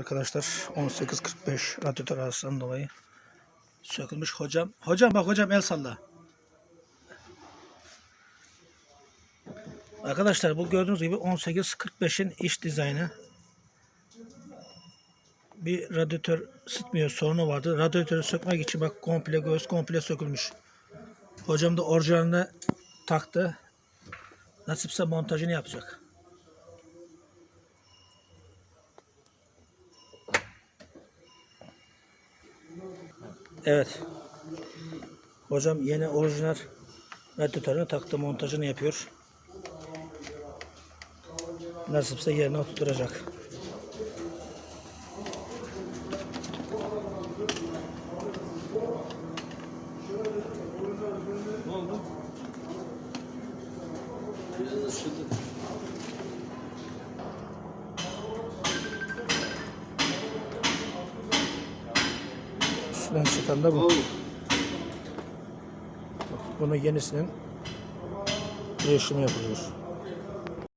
arkadaşlar 18.45 radyatör arasından dolayı sökülmüş hocam. Hocam bak hocam el salla. Arkadaşlar bu gördüğünüz gibi 18.45'in iç dizaynı. Bir radyatör ısıtmıyor sorunu vardı. Radyatörü sökmek için bak komple göğüs komple sökülmüş. Hocam da orijinalini taktı. Nasipse montajını yapacak. Evet. Hocam yeni orijinal radyatörünü taktı montajını yapıyor. Nasipse yerine oturtacak. Ne oldu? Biraz ısıdı. Üstünden çıkan da bu. Oo. Bunu yenisinin değişimi yapılıyor.